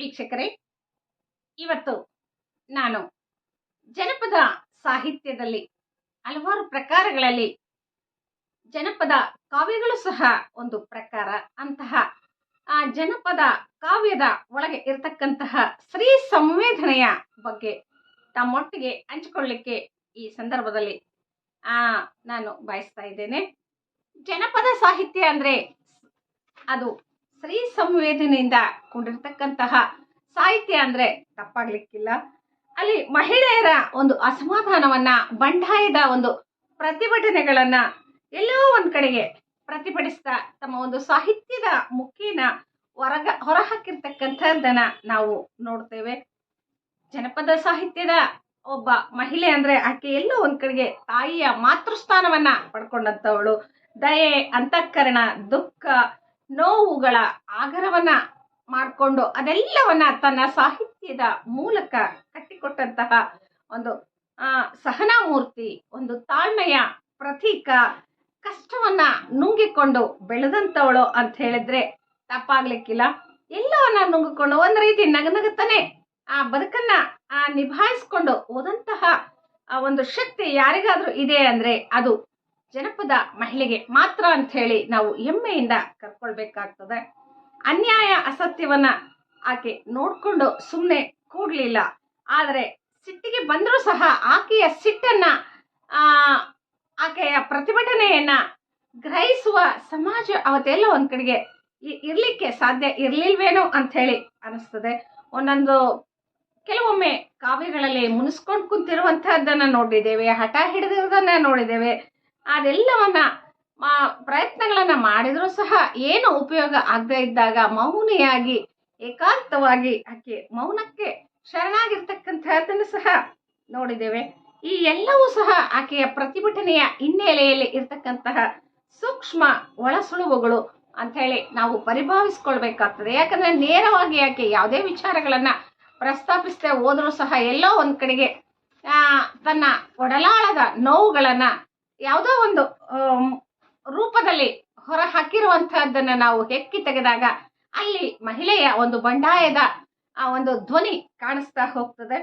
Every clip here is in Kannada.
ವೀಕ್ಷಕರೇ, ಇವತ್ತು ನಾನು ಜನಪದ ಸಾಹಿತ್ಯದಲ್ಲಿ ಹಲವಾರು ಪ್ರಕಾರಗಳಲ್ಲಿ ಜನಪದ ಕಾವ್ಯಗಳು ಸಹ ಒಂದು ಪ್ರಕಾರ. ಅಂತಹ, ಆ, ಜನಪದ ಕಾವ್ಯದ ಒಳಗೆ ಇರತಕ್ಕಂತಹ ಸ್ತ್ರೀ ಸಂವೇದನೆಯ ಬಗ್ಗೆ ತಮ್ಮೊಟ್ಟಿಗೆ ಹಂಚಿಕೊಳ್ಳಿಕ್ಕೆ ಈ ಸಂದರ್ಭದಲ್ಲಿ, ಆ, ನಾನು ಬಯಸ್ತಾ ಇದ್ದೇನೆ. ಜನಪದ ಸಾಹಿತ್ಯ ಅಂದ್ರೆ ಅದು ಸ್ತ್ರೀ ಸಂವೇದನೆಯಿಂದ ಕೊಂಡಿರ್ತಕ್ಕಂತಹ ಸಾಹಿತ್ಯ ಅಂದ್ರೆ ತಪ್ಪಾಗ್ಲಿಕ್ಕಿಲ್ಲ. ಅಲ್ಲಿ ಮಹಿಳೆಯರ ಒಂದು ಅಸಮಾಧಾನವನ್ನ, ಬಂಡಾಯದ ಒಂದು ಪ್ರತಿಭಟನೆಗಳನ್ನ ಎಲ್ಲೋ ಒಂದ್ ಕಡೆಗೆ ಪ್ರತಿಭಟಿಸ್ತಾ ತಮ್ಮ ಒಂದು ಸಾಹಿತ್ಯದ ಮುಖೇನ ಹೊರಗ, ಹೊರಹಾಕಿರ್ತಕ್ಕಂಥದ್ದನ್ನ ನಾವು ನೋಡ್ತೇವೆ. ಜನಪದ ಸಾಹಿತ್ಯದ ಒಬ್ಬ ಮಹಿಳೆ ಅಂದ್ರೆ ಆಕೆ ಎಲ್ಲೋ ಒಂದ್ ಕಡೆಗೆ ತಾಯಿಯ ಮಾತೃಸ್ಥಾನವನ್ನ ಪಡ್ಕೊಂಡಂತವಳು. ದಯೆ, ಅಂತಃಕರಣ, ದುಃಖ ನೋವುಗಳ ಆಗರವನ್ನ ಮಾಡಿಕೊಂಡು ಅದೆಲ್ಲವನ್ನ ತನ್ನ ಸಾಹಿತ್ಯದ ಮೂಲಕ ಕಟ್ಟಿಕೊಟ್ಟಂತಹ ಒಂದು ಸಹನಾಮೂರ್ತಿ, ಒಂದು ತಾಳ್ಮೆಯ ಪ್ರತೀಕ ಕಷ್ಟವನ್ನ ನುಂಗಿಕೊಂಡು ಬೆಳೆದಂಥವಳು ಅಂತ ಹೇಳಿದ್ರೆ ತಪ್ಪಾಗ್ಲಿಕ್ಕಿಲ್ಲ. ಎಲ್ಲವನ್ನ ನುಂಗಿಕೊಂಡು ಒಂದ್ ರೀತಿ ನಗನಗುತ್ತಾನೆ. ಆ ಬದುಕನ್ನ, ಆ ನಿಭಾಯಿಸ್ಕೊಂಡು ಹೋದಂತಹ, ಆ ಒಂದು ಶಕ್ತಿ ಯಾರಿಗಾದ್ರೂ ಇದೆ ಅಂದ್ರೆ ಅದು ಜನಪದ ಮಹಿಳೆಗೆ ಮಾತ್ರ ಅಂತ ಹೇಳಿ ನಾವು ಹೆಮ್ಮೆಯಿಂದ ಕರ್ಕೊಳ್ಬೇಕಾಗ್ತದೆ. ಅನ್ಯಾಯ ಅಸತ್ಯವನ್ನ ಆಕೆ ನೋಡ್ಕೊಂಡು ಸುಮ್ಮನೆ ಕೂಡ್ಲಿಲ್ಲ ಆದರೆ ಸಿಟ್ಟಿಗೆ ಬಂದರೂ ಸಹ ಆಕೆಯ ಸಿಟ್ಟನ್ನ ಆಕೆಯ ಪ್ರತಿಭಟನೆಯನ್ನ ಗ್ರಹಿಸುವ ಸಮಾಜ ಅವತ್ತೆಲ್ಲ ಒಂದ್ ಕಡೆಗೆ ಇರ್ಲಿಕ್ಕೆ ಸಾಧ್ಯ ಇರ್ಲಿಲ್ವೇನೋ ಅಂತ ಹೇಳಿ ಅನಿಸ್ತದೆ. ಒಂದೊಂದು ಕೆಲವೊಮ್ಮೆ ಕಾವ್ಯಗಳಲ್ಲಿ ಮುನಿಸ್ಕೊಂಡು ಕುಂತಿರುವಂತಹದ್ದನ್ನ ನೋಡಿದ್ದೇವೆ ಹಠ ಹಿಡಿದಿರೋದನ್ನ ನೋಡಿದ್ದೇವೆ. ಅದೆಲ್ಲವನ್ನ ಪ್ರಯತ್ನಗಳನ್ನ ಮಾಡಿದ್ರು ಸಹ ಏನು ಉಪಯೋಗ ಆಗದೇ ಇದ್ದಾಗ ಮೌನಿಯಾಗಿ ಏಕಾಂತವಾಗಿ ಆಕೆ ಮೌನಕ್ಕೆ ಶರಣಾಗಿರ್ತಕ್ಕಂಥದ್ದನ್ನು ಸಹ ನೋಡಿದ್ದೇವೆ. ಈ ಎಲ್ಲವೂ ಸಹ ಆಕೆಯ ಪ್ರತಿಭಟನೆಯ ಹಿನ್ನೆಲೆಯಲ್ಲಿ ಇರ್ತಕ್ಕಂತಹ ಸೂಕ್ಷ್ಮ ಒಳಸುಳುವುಗಳು ಅಂತ ಹೇಳಿ ನಾವು ಪರಿಭಾವಿಸ್ಕೊಳ್ಬೇಕಾಗ್ತದೆ. ಯಾಕಂದ್ರೆ ನೇರವಾಗಿ ಆಕೆ ಯಾವುದೇ ವಿಚಾರಗಳನ್ನ ಪ್ರಸ್ತಾಪಿಸದೆ ಹೋದರೂ ಸಹ ಎಲ್ಲೋ ಒಂದ್ ಕಡೆಗೆ ತನ್ನ ಒಡಲಾಳದ ನೋವುಗಳನ್ನ ಯಾವುದೋ ಒಂದು ರೂಪದಲ್ಲಿ ಹೊರ ಹಾಕಿರುವಂತಹದ್ದನ್ನ ನಾವು ಹೆಕ್ಕಿ ತೆಗೆದಾಗ ಅಲ್ಲಿ ಮಹಿಳೆಯ ಒಂದು ಬಂಡಾಯದ ಆ ಒಂದು ಧ್ವನಿ ಕಾಣಿಸ್ತಾ ಹೋಗ್ತದೆ.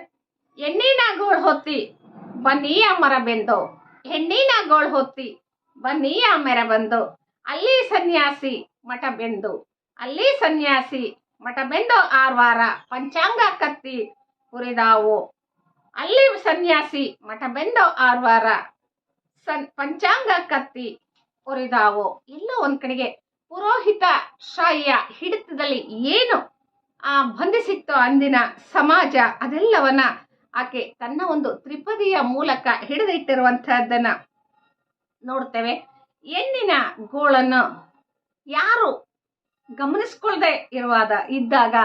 ಎಣ್ಣಿನ ಗೋಳ್ ಹೊತ್ತಿ ಬನ್ನಿಯ ಮರ ಬೆಂದು. ಹೆಣ್ಣಿನ ಗೋಳ್ ಹೊತ್ತಿ ಬನ್ನಿಯ ಮೆರ ಬಂದು. ಅಲ್ಲಿ ಸನ್ಯಾಸಿ ಮಠ ಬೆಂದು. ಅಲ್ಲಿ ಸನ್ಯಾಸಿ ಮಠ ಬೆಂದು ಆರ್ವಾರ ಪಂಚಾಂಗ ಕತ್ತಿ ಹುರಿದಾವು. ಅಲ್ಲಿ ಸನ್ಯಾಸಿ ಮಠ ಬೆಂದು ಆರ್ವಾರ ಸನ್ ಪಂಚಾಂಗ ಕತ್ತಿ ಒರಿದಾವು? ಎಲ್ಲೋ ಒಂದ್ ಕಡೆಗೆ ಪುರೋಹಿತ ಶಾಹಿಯ ಹಿಡಿತದಲ್ಲಿ ಏನು? ಆ ಬಂಧಿಸಿತ್ತು ಅಂದಿನ ಸಮಾಜ, ಅದೆಲ್ಲವನ್ನ ಆಕೆ ತನ್ನ ಒಂದು ತ್ರಿಪದಿಯ ಮೂಲಕ ಹಿಡಿದಿಟ್ಟಿರುವಂತಹದ್ದನ್ನ ನೋಡ್ತೇವೆ ಹೆಣ್ಣಿನ ಗೋಳನ್ನು ಯಾರು ಗಮನಿಸ್ಕೊಳ್ದೆ ಇರುವಾಗ ಇದ್ದಾಗ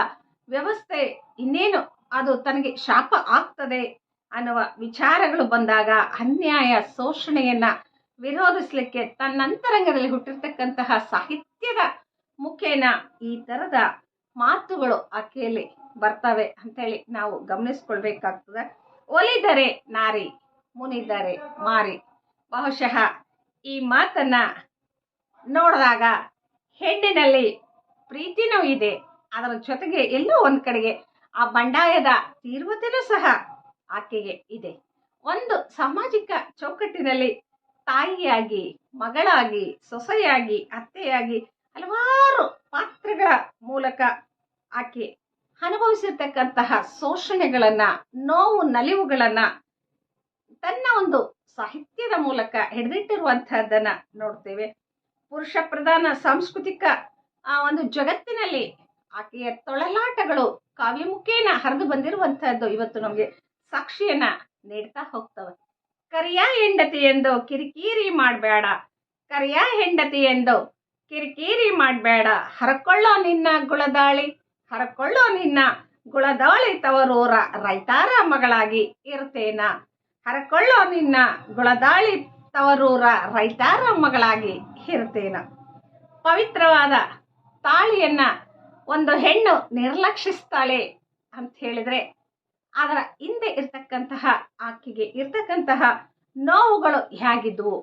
ವ್ಯವಸ್ಥೆ ಇನ್ನೇನು? ಅದು ತನಗೆ ಶಾಪ ಆಗ್ತದೆ ಅನ್ನುವ ವಿಚಾರಗಳು ಬಂದಾಗ ಅನ್ಯಾಯ ಶೋಷಣೆಯನ್ನ ವಿರೋಧಿಸ್ಲಿಕ್ಕೆ ತನ್ನಂತರಂಗದಲ್ಲಿ ಹುಟ್ಟಿರ್ತಕ್ಕಂತಹ ಸಾಹಿತ್ಯದ ಮುಖೇನ ಈ ತರದ ಮಾತುಗಳು ಆಕೆಯಲ್ಲಿ ಬರ್ತವೆ ಅಂತೇಳಿ ನಾವು ಗಮನಿಸ್ಕೊಳ್ಬೇಕಾಗ್ತದೆ. ಒಲಿದರೆ ನಾರಿ, ಮುನಿದರೆ ಮಾರಿ. ಬಹುಶಃ ಈ ಮಾತನ್ನ ನೋಡಿದಾಗ ಹೆಣ್ಣಿನಲ್ಲಿ ಪ್ರೀತಿನೂ ಇದೆ. ಅದರ ಜೊತೆಗೆ ಎಲ್ಲೋ ಒಂದು ಕಡೆಗೆ ಆ ಬಂಡಾಯದ ತೀವ್ರತೆಯೂ ಸಹ ಆಕೆಗೆ ಇದೆ. ಒಂದು ಸಾಮಾಜಿಕ ಚೌಕಟ್ಟಿನಲ್ಲಿ ತಾಯಿಯಾಗಿ, ಮಗಳಾಗಿ, ಸೊಸೆಯಾಗಿ, ಅತ್ತೆಯಾಗಿ ಹಲವಾರು ಪಾತ್ರಗಳ ಮೂಲಕ ಆಕೆ ಅನುಭವಿಸಿರ್ತಕ್ಕಂತಹ ಶೋಷಣೆಗಳನ್ನ, ನೋವು, ನಲಿವುಗಳನ್ನ ತನ್ನ ಒಂದು ಸಾಹಿತ್ಯದ ಮೂಲಕ ಹಿಡಿದಿಟ್ಟಿರುವಂತಹದ್ದನ್ನ ನೋಡ್ತೇವೆ. ಪುರುಷ ಪ್ರಧಾನ ಸಾಂಸ್ಕೃತಿಕ, ಆ, ಒಂದು ಜಗತ್ತಿನಲ್ಲಿ ಆಕೆಯ ತೊಳಲಾಟಗಳು ಕಾವ್ಯಮುಖೇನ ಹರಿದು ಬಂದಿರುವಂತಹದ್ದು ಇವತ್ತು ನಮಗೆ ಸಾಕ್ಷಿಯನ್ನ ನೀಡ್ತಾ ಹೋಗ್ತವೆ. ಕರಿಯ ಹೆಂಡತಿ ಎಂದು ಕಿರಿಕಿರಿ ಮಾಡಬೇಡ. ಕರಿಯ ಹೆಂಡತಿ ಎಂದು ಕಿರಿಕಿರಿ ಮಾಡಬೇಡ. ಹರಕೊಳ್ಳೋ ನಿನ್ನ ಗುಳದಾಳಿ, ಹರಕೊಳ್ಳೋ ನಿನ್ನ ಗುಳದಾಳಿ ತವರೂರ ರೈತಾರ ಮಗಳಾಗಿ ಇರ್ತೇನ. ಹರಕೊಳ್ಳೋ ನಿನ್ನ ಗುಳದಾಳಿ ತವರೂರ ರೈತಾರ ಮಗಳಾಗಿ ಇರ್ತೇನ. ಪವಿತ್ರವಾದ ತಾಳಿಯನ್ನ ಒಂದು ಹೆಣ್ಣು ನಿರ್ಲಕ್ಷಿಸ್ತಾಳೆ ಅಂತ ಹೇಳಿದ್ರೆ ಅದರ ಹಿಂದೆ ಇರ್ತಕ್ಕಂತಹ ಆಕೆಗೆ ಇರ್ತಕ್ಕಂತಹ ನೋವುಗಳು ಹೇಗಿದ್ವು?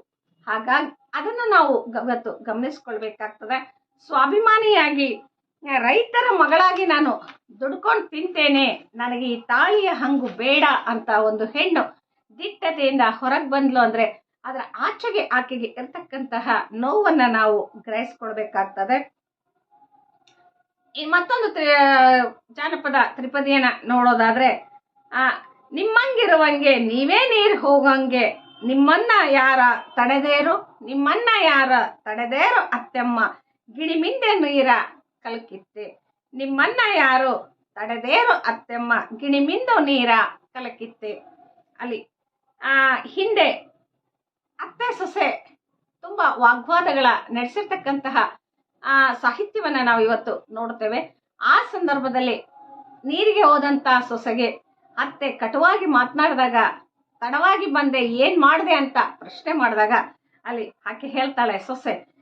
ಹಾಗಾಗಿ ಅದನ್ನು ನಾವು ಗವತ್ತು ಗಮನಿಸ್ಕೊಳ್ಬೇಕಾಗ್ತದೆ. ಸ್ವಾಭಿಮಾನಿಯಾಗಿ, ರೈತರ ಮಗಳಾಗಿ ನಾನು ದುಡ್ಕೊಂಡು ತಿಂತೇನೆ. ನನಗೆ ಈ ತಾಳಿಯ ಹಂಗು ಬೇಡ ಅಂತ ಒಂದು ಹೆಣ್ಣು ದಿಟ್ಟತೆಯಿಂದ ಹೊರಗೆ ಬಂದ್ಲು ಅಂದ್ರೆ ಅದರ ಆಚೆಗೆ ಆಕೆಗೆ ಇರ್ತಕ್ಕಂತಹ ನೋವನ್ನ ನಾವು ಗ್ರಹಿಸ್ಕೊಳ್ಬೇಕಾಗ್ತದೆ. ಈ ಮತ್ತೊಂದು ತ್ರಿ- ಜಾನಪದ ತ್ರಿಪದಿಯನ್ನ ನೋಡೋದಾದ್ರೆ ಆ, ನಿಮ್ಮಂಗಿರುವಂಗೆ ನೀವೇ ನೀರು ಹೋಗಂಗೆ. ನಿಮ್ಮನ್ನ ಯಾರ ತಡೆದೇರು? ನಿಮ್ಮನ್ನ ಯಾರ ತಡೆದೇರು ಅತ್ತೆಮ್ಮ? ಗಿಣಿಮಿಂದೆ ನೀರ ಕಲಕಿತ್ತೆ. ನಿಮ್ಮನ್ನ ಯಾರು ತಡೆದೇರು ಅತ್ತೆಮ್ಮ? ಗಿಣಿಮಿಂದು ನೀರ ಕಲಕಿತ್ತೆ. ಅಲ್ಲಿ, ಆ, ಹಿಂದೆ ಅತ್ತೆ ಸೊಸೆ ತುಂಬಾ ವಾಗ್ವಾದಗಳ ನಡೆಸಿರ್ತಕ್ಕಂತಹ, ಆ, ಸಾಹಿತ್ಯವನ್ನ ನಾವು ಇವತ್ತು ನೋಡ್ತೇವೆ. ಆ ಸಂದರ್ಭದಲ್ಲಿ ನೀರಿಗೆ ಹೋದಂತ ಸೊಸೆಗೆ ಅತ್ತೆ ಕಟುವಾಗಿ ಮಾತನಾಡಿದಾಗ, ತಡವಾಗಿ ಬಂದೆ, ಏನ್ ಮಾಡಿದೆ ಅಂತ ಪ್ರಶ್ನೆ ಮಾಡಿದಾಗ, ಅಲ್ಲಿ ಆಕೆ ಹೇಳ್ತಾಳೆ, ಸೊಸೆ,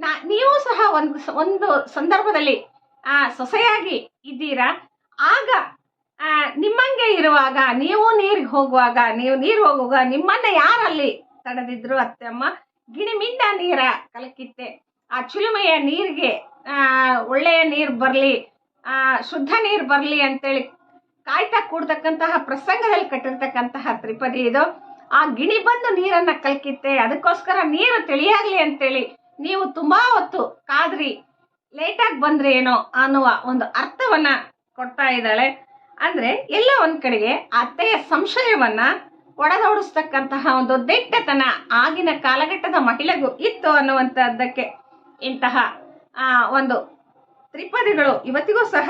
ನಾ, ನೀವು ಸಹ ಒಂದು ಒಂದು ಸಂದರ್ಭದಲ್ಲಿ, ಆ, ಸೊಸೆಯಾಗಿ ಇದ್ದೀರಾ? ಆಗ ನಿಮ್ಮಂಗೆ ಇರುವಾಗ, ನೀವು ನೀರಿಗೆ ಹೋಗುವಾಗ, ನೀವು ನೀರು ಹೋಗುವಾಗ, ನಿಮ್ಮನ್ನ ಯಾರಲ್ಲಿ ತಡೆದಿದ್ರು ಅತ್ತೆಮ್ಮ ಗಿಣಿಮಿಂದ ನೀರ ಕಲಕಿತ್ತೆ. ಆ ಚಿಲುಮೆಯ ನೀರಿಗೆ ಒಳ್ಳೆಯ ನೀರು ಬರಲಿ, ಆ, ಶುದ್ಧ ನೀರು ಬರಲಿ ಅಂತೇಳಿ ಕಾಯ್ತಾ ಕೂಡ್ತಕ್ಕಂತಹ ಪ್ರಸಂಗದಲ್ಲಿ ಕಟ್ಟಿರ್ತಕ್ಕಂತಹ ತ್ರಿಪದಿ ಇದು. ಆ ಗಿಣಿ ಬಂದು ನೀರನ್ನ ಕಲ್ಕಿತ್ತೆ. ಅದಕ್ಕೋಸ್ಕರ ನೀರು ತಿಳಿಯಾಗ್ಲಿ ಅಂತೇಳಿ ನೀವು ತುಂಬಾ ಹೊತ್ತು ಕಾದ್ರಿ ಲೇಟಾಗಿ ಬಂದ್ರೆ ಏನೋ ಅನ್ನುವ ಒಂದು ಅರ್ಥವನ್ನ ಕೊಡ್ತಾ ಇದ್ದಾಳೆ. ಅಂದ್ರೆ ಎಲ್ಲ ಒಂದ್ ಕಡೆಗೆ ಅತ್ತೆಯ ಸಂಶಯವನ್ನ ಒಡೆದೋಡಿಸ್ತಕ್ಕಂತಹ ಒಂದು ದಿಟ್ಟತನ ಆಗಿನ ಕಾಲಘಟ್ಟದ ಮಹಿಳೆಗೂ ಇತ್ತು ಅನ್ನುವಂಥದ್ದಕ್ಕೆ ಇಂತಹ ಆ, ಒಂದು ತ್ರಿಪದಿಗಳು ಇವತ್ತಿಗೂ ಸಹ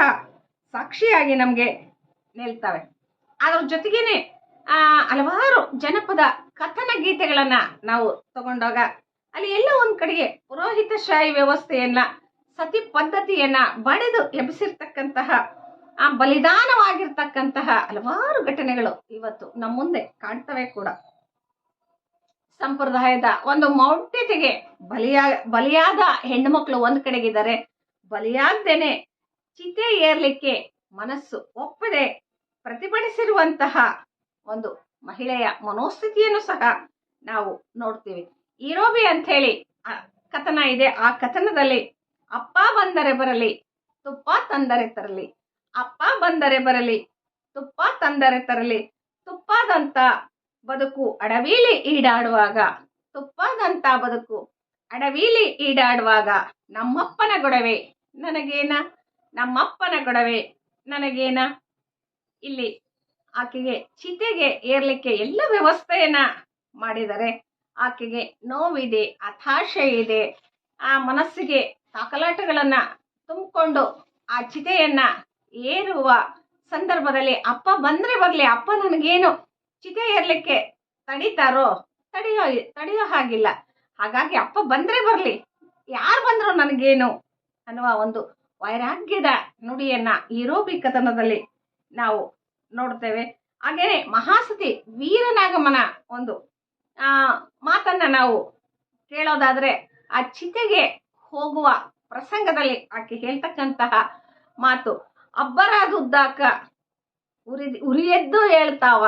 ಸಾಕ್ಷಿಯಾಗಿ ನಮಗೆ ನಿಲ್ತವೆ ಅದ್ರ ಜೊತೆಗೇನೆ ಹಲವಾರು ಜನಪದ ಕಥನ ಗೀತೆಗಳನ್ನ ನಾವು ತಗೊಂಡಾಗ ಅಲ್ಲಿ ಎಲ್ಲ ಒಂದ್ ಕಡೆಗೆ ಪುರೋಹಿತಶಾಹಿ ವ್ಯವಸ್ಥೆಯನ್ನ, ಸತಿ ಪದ್ಧತಿಯನ್ನ ಬಡಿದು ಎಬ್ಬಿಸಿರ್ತಕ್ಕಂತಹ, ಆ, ಬಲಿದಾನವಾಗಿರ್ತಕ್ಕಂತಹ ಹಲವಾರು ಘಟನೆಗಳು ಇವತ್ತು ನಮ್ಮ ಮುಂದೆ ಕಾಣ್ತವೆ ಕೂಡ. ಸಂಪ್ರದಾಯದ ಒಂದು ಮೌಢ್ಯತೆಗೆ ಬಲಿಯಾ, ಬಲಿಯಾದ ಹೆಣ್ಣು ಮಕ್ಕಳು ಒಂದ್ ಕಡೆಗಿದ್ದಾರೆ. ಬಲಿಯಾಗ್ದೇನೆ ಚಿತೆ ಏರ್ಲಿಕ್ಕೆ ಮನಸ್ಸು ಒಪ್ಪದೆ ಪ್ರತಿಭಟಿಸಿರುವಂತಹ ಒಂದು ಮಹಿಳೆಯ ಮನೋಸ್ಥಿತಿಯನ್ನು ಸಹ ನಾವು ನೋಡ್ತೀವಿ. ಈರೋಬಿ ಅಂತ ಹೇಳಿ ಕಥನ ಇದೆ. ಆ ಕಥನದಲ್ಲಿ ಅಪ್ಪ ಬಂದರೆ ಬರಲಿ, ತುಪ್ಪ ತಂದರೆ ತರಲಿ, ಅಪ್ಪ ಬಂದರೆ ಬರಲಿ, ತುಪ್ಪ ತಂದರೆ ತರಲಿ ತುಪ್ಪದಂತ ಬದುಕು ಅಡವೀಲಿ ಈಡಾಡುವಾಗ ತುಪ್ಪದಂತ ಬದುಕು ಅಡವೀಲಿ ಈಡಾಡುವಾಗ ನಮ್ಮಪ್ಪನ ಗೊಡವೆ ನನಗೇನ? ನಮ್ಮಪ್ಪನ ಗೊಡವೆ ನನಗೇನ? ಇಲ್ಲಿ ಆಕೆಗೆ ಚಿತೆಗೆ ಏರ್ಲಿಕ್ಕೆ ಎಲ್ಲ ವ್ಯವಸ್ಥೆಯನ್ನ ಮಾಡಿದರೆ ಆಕೆಗೆ ನೋವಿದೆ ಹತಾಶೆ ಇದೆ ಆ ಮನಸ್ಸಿಗೆ ತಾಕಲಾಟಗಳನ್ನ ತುಂಬಿಕೊಂಡು ಆ ಚಿತೆಯನ್ನ ಏರುವ ಸಂದರ್ಭದಲ್ಲಿ ಅಪ್ಪ ಬಂದ್ರೆ ಬರ್ಲಿ, ಅಪ್ಪ ನನಗೇನು ಚಿತೆ ಏರ್ಲಿಕ್ಕೆ ತಡಿತಾರೋ ತಡೆಯೋ ತಡೆಯೋ ಹಾಗಿಲ್ಲ. ಹಾಗಾಗಿ ಅಪ್ಪ ಬಂದ್ರೆ ಬರ್ಲಿ, ಯಾರು ಬಂದ್ರು ನನಗೇನು ಅನ್ನುವ ಒಂದು ವೈರಾಗ್ಯದ ನುಡಿಯನ್ನ ಈರೋಬಿ ಕಥನದಲ್ಲಿ ನಾವು ನೋಡ್ತೇವೆ. ಹಾಗೇನೆ ಮಹಾಸತಿ ವೀರನಾಗಮನ ಒಂದು ಮಾತನ್ನ ನಾವು ಕೇಳೋದಾದ್ರೆ ಆ ಚಿತೆಗೆ ಹೋಗುವ ಪ್ರಸಂಗದಲ್ಲಿ ಆಕೆ ಹೇಳ್ತಕ್ಕಂತಹ ಮಾತು, ಅಬ್ಬರಾದುದ್ದಾಕ ಉರಿ ಉರಿಯೆದ್ದು ಹೇಳ್ತಾವ,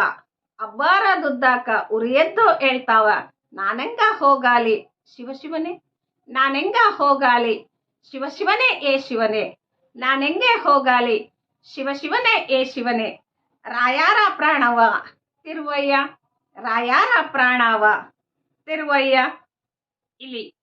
ಅಬ್ಬರದುದ್ದಾಕ ಉರಿಯೆದ್ದು ಹೇಳ್ತಾವ, ನಾನೆಂಗ ಹೋಗಾಲಿ ಶಿವ ಶಿವನೇ, ನಾನೆಂಗ ಹೋಗಾಲಿ ಶಿವಶಿವನೇ ಏ ಶಿವನೇ, ನಾನೆಂಗೆ ಹೋಗಾಲಿ ಶಿವ ಶಿವನೇ, ಏ ಶಿವನೇ. ರಾಯಾರ ಪ್ರಾಣವ, ತಿರುವಯ್ಯ. ರಾಯಾರ ಪ್ರಾಣವ, ತಿರುವಯ್ಯ. ಇಲ್ಲಿ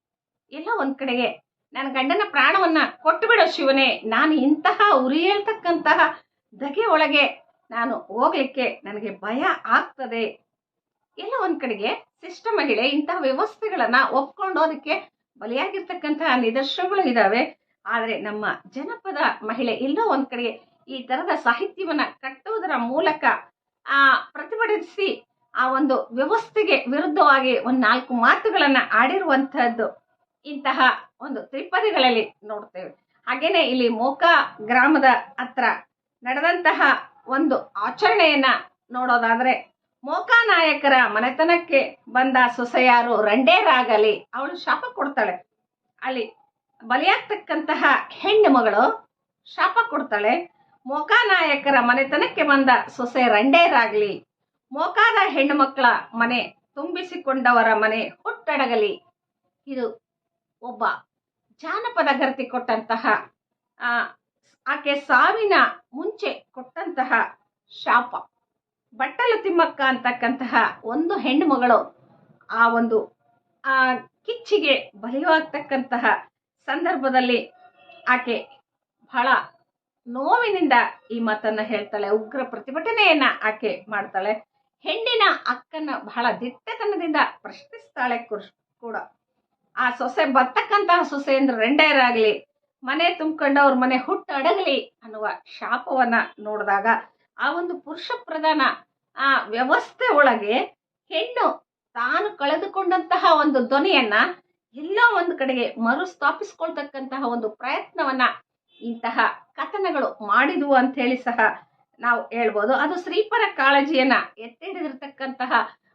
ಎಲ್ಲ ಒಂದ್ ಕಡೆಗೆ ನನ್ನ ಗಂಡನ ಪ್ರಾಣವನ್ನ ಕೊಟ್ಟು ಬಿಡೋ ಶಿವನೇ. ನಾನು ಇಂತಹ ಉರಿ ಹೇಳ್ತಕ್ಕಂತಹ ಧಗೆ ಒಳಗೆ ನಾನು ಹೋಗ್ಲಿಕ್ಕೆ ನನಗೆ ಭಯ ಆಗ್ತದೆ. ಎಲ್ಲ ಒಂದ್ ಕಡೆಗೆ ಶಿಷ್ಟ ಮಹಿಳೆ ಇಂತಹ ವ್ಯವಸ್ಥೆಗಳನ್ನ ಒಪ್ಕೊಂಡು ಅದಕ್ಕೆ ಬಲಿಯಾಗಿರ್ತಕ್ಕಂತಹ ನಿದರ್ಶನಗಳು ಇದಾವೆ. ಆದ್ರೆ ನಮ್ಮ ಜನಪದ ಮಹಿಳೆ ಎಲ್ಲೋ ಒಂದ್ ಕಡೆಗೆ ಈ ತರದ ಸಾಹಿತ್ಯವನ್ನ ಕಟ್ಟುವುದರ ಮೂಲಕ ಆ ಪ್ರತಿಭಟಿಸಿ ಆ ಒಂದು ವ್ಯವಸ್ಥೆಗೆ ವಿರುದ್ಧವಾಗಿ ಒಂದು ನಾಲ್ಕು ಮಾತುಗಳನ್ನ ಆಡಿರುವಂತಹದ್ದು ಇಂತಹ ಒಂದು ತ್ರಿಪದಿಗಳಲ್ಲಿ ನೋಡ್ತೇವೆ. ಹಾಗೇನೆ ಇಲ್ಲಿ ಮೋಕಾ ಗ್ರಾಮದ ಹತ್ರ ನಡೆದಂತಹ ಒಂದು ಆಚರಣೆಯನ್ನ ನೋಡೋದಾದ್ರೆ ಮೋಕಾ ನಾಯಕರ ಮನೆತನಕ್ಕೆ ಬಂದ ಸೊಸೆಯಾರು ರಂಡೇರಾಗಲಿ, ಅವಳು ಶಾಪ ಕೊಡ್ತಾಳೆ. ಅಲ್ಲಿ ಬಲಿಯಾಗ್ತಕ್ಕಂತಹ ಹೆಣ್ಣು ಮಗಳು ಶಾಪ ಕೊಡ್ತಾಳೆ. ಮೋಕಾ ನಾಯಕರ ಮನೆತನಕ್ಕೆ ಬಂದ ಸೊಸೆ ರಂಡೇರಾಗ್ಲಿ. ಮೋಕಾದ ಹೆಣ್ಣು ಮಕ್ಕಳ ಮನೆ ತುಂಬಿಸಿಕೊಂಡವರ ಮನೆ ಹುಟ್ಟಡಗಲಿ. ಇದು ಒಬ್ಬ ಜಾನಪದ ಗರ್ತಿ ಕೊಟ್ಟಂತಹ ಆಕೆ ಸಾವಿನ ಮುಂಚೆ ಕೊಟ್ಟಂತಹ ಶಾಪ. ಬಟ್ಟಲು ತಿಮ್ಮಕ್ಕ ಅಂತಕ್ಕಂತಹ ಒಂದು ಹೆಣ್ಣು ಮಗಳು ಆ ಒಂದು, ಆ ಕಿಚ್ಚಿಗೆ ಬಲಿಯಾಗ್ತಕ್ಕಂತಹ ಸಂದರ್ಭದಲ್ಲಿ ಆಕೆ ಬಹಳ ನೋವಿನಿಂದ ಈ ಮಾತನ್ನ ಹೇಳ್ತಾಳೆ, ಉಗ್ರ ಪ್ರತಿಭಟನೆಯನ್ನ ಆಕೆ ಮಾಡ್ತಾಳೆ. ಹೆಣ್ಣಿನ ಅಕ್ಕನ ಬಹಳ ದಿಟ್ಟತನದಿಂದ ಪ್ರಶ್ನಿಸ್ತಾಳೆ ಕೂಡ. ಆ ಸೊಸೆ ಬರ್ತಕ್ಕಂತಹ ಸೊಸೆ ಅಂದ್ರೆ ರೆಂಡೇರಾಗ್ಲಿ ಮನೆ ತುಂಬಿಕೊಂಡು ಅವ್ರ ಮನೆ ಹುಟ್ಟಡಗಲಿ ಅನ್ನುವ ಶಾಪವನ್ನ ನೋಡಿದಾಗ ಆ ಒಂದು ಪುರುಷ ಪ್ರಧಾನ ಆ ವ್ಯವಸ್ಥೆ ಒಳಗೆ ಹೆಣ್ಣು ತಾನು ಕಳೆದುಕೊಂಡಂತಹ ಒಂದು ಧ್ವನಿಯನ್ನ ಎಲ್ಲೋ ಒಂದು ಕಡೆಗೆ ಮರುಸ್ಥಾಪಿಸ್ಕೊಳ್ತಕ್ಕಂತಹ ಒಂದು ಪ್ರಯತ್ನವನ್ನ ಇಂತಹ ಕಥನಗಳು ಮಾಡಿದ್ವು ಅಂತ ಹೇಳಿ ಸಹ ನಾವು ಹೇಳ್ಬೋದು. ಅದು ಶ್ರೀಪರ ಕಾಳಜಿಯನ್ನ ಎತ್ತಿ ಹಿಡಿದಿರ್ತಕ್ಕಂತಹ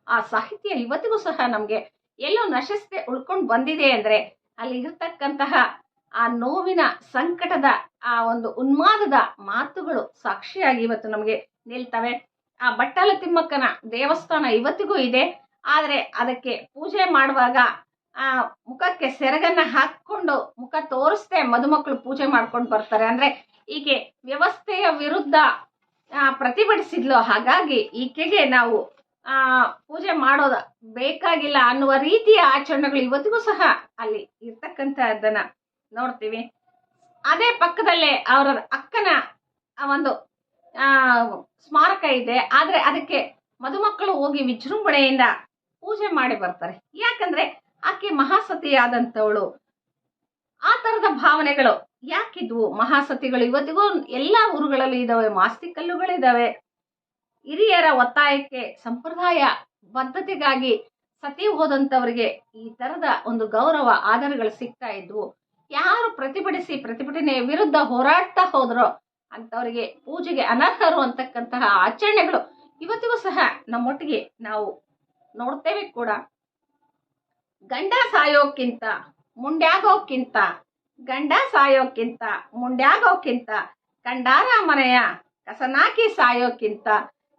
ಆ ಸಾಹಿತ್ಯ ಇವತ್ತಿಗೂ ಸಹ ನಮ್ಗೆ ಎಲ್ಲೋ ನಶಸ್ತೆ ಉಳ್ಕೊಂಡು ಬಂದಿದೆ ಅಂದ್ರೆ ಅಲ್ಲಿ ಇರ್ತಕ್ಕಂತಹ ಆ ನೋವಿನ ಸಂಕಟದ ಆ ಒಂದು ಉನ್ಮಾದದ ಮಾತುಗಳು ಸಾಕ್ಷಿಯಾಗಿ ಇವತ್ತು ನಮಗೆ ನಿಲ್ತವೆ. ಆ ಬಟ್ಟಲ ತಿಮ್ಮಕ್ಕನ ದೇವಸ್ಥಾನ ಇವತ್ತಿಗೂ ಇದೆ. ಆದ್ರೆ ಅದಕ್ಕೆ ಪೂಜೆ ಮಾಡುವಾಗ ಆ ಮುಖಕ್ಕೆ ಸೆರಗನ್ನ ಹಾಕೊಂಡು ಮುಖ ತೋರಿಸ್ದೆ ಮದುಮಕ್ಕಳು ಪೂಜೆ ಮಾಡ್ಕೊಂಡು ಬರ್ತಾರೆ. ಅಂದ್ರೆ ಈಕೆ ವ್ಯವಸ್ಥೆಯ ವಿರುದ್ಧ ಪ್ರತಿಭಟಿಸಿದ್ಲು. ಹಾಗಾಗಿ ಈಕೆಗೆ ನಾವು, ಆ, ಪೂಜೆ ಮಾಡೋದ ಬೇಕಾಗಿಲ್ಲ ಅನ್ನುವ ರೀತಿಯ ಆಚರಣೆಗಳು ಇವತ್ತಿಗೂ ಸಹ ಅಲ್ಲಿ ಇರ್ತಕ್ಕಂಥದ್ದನ್ನ ನೋಡ್ತೀವಿ. ಅದೇ ಪಕ್ಕದಲ್ಲೇ ಅವರ ಅಕ್ಕನ ಒಂದು ಸ್ಮಾರಕ ಇದೆ. ಆದ್ರೆ ಅದಕ್ಕೆ ಮದುಮಕ್ಕಳು ಹೋಗಿ ವಿಜೃಂಭಣೆಯಿಂದ ಪೂಜೆ ಮಾಡಿ ಬರ್ತಾರೆ. ಯಾಕಂದ್ರೆ ಆಕೆ ಮಹಾಸತಿಯಾದಂಥವಳು ಆ ತರದ ಭಾವನೆಗಳು ಯಾಕಿದ್ವು? ಮಹಾಸತಿಗಳು ಇವತ್ತಿಗೂ ಎಲ್ಲ ಊರುಗಳಲ್ಲಿ ಇದಾವೆ, ಮಾಸ್ತಿ ಕಲ್ಲುಗಳಿದಾವೆ. ಹಿರಿಯರ ಒತ್ತಾಯಕ್ಕೆ, ಸಂಪ್ರದಾಯ ಬದ್ಧತೆಗಾಗಿ ಸತಿ ಹೋದಂಥವರಿಗೆ ಈ ತರದ ಒಂದು ಗೌರವ, ಆಧಾರಗಳು ಸಿಗ್ತಾ ಇದ್ವು. ಯಾರು ಪ್ರತಿಭಟಿಸಿ, ಪ್ರತಿಭಟನೆಯ ವಿರುದ್ಧ ಹೋರಾಡ್ತಾ ಹೋದ್ರೋ ಅಂತವರಿಗೆ ಪೂಜೆಗೆ ಅನರ್ಹರು ಅಂತಕ್ಕಂತಹ ಆಚರಣೆಗಳು ಇವತ್ತಿಗೂ ಸಹ ನಮ್ಮೊಟ್ಟಿಗೆ ನಾವು ನೋಡ್ತೇವೆ ಕೂಡ. ಗಂಡ ಸಾಯೋಕ್ಕಿಂತ ಮುಂಡ್ಯಾಗೋಕ್ಕಿಂತ, ಗಂಡ ಸಾಯೋಕ್ಕಿಂತ ಮುಂಡ್ಯಾಗೋಕ್ಕಿಂತ ಕಂಡಾರ ಮನೆಯ ಕಸನಾಗಿ ಸಾಯೋಕ್ಕಿಂತ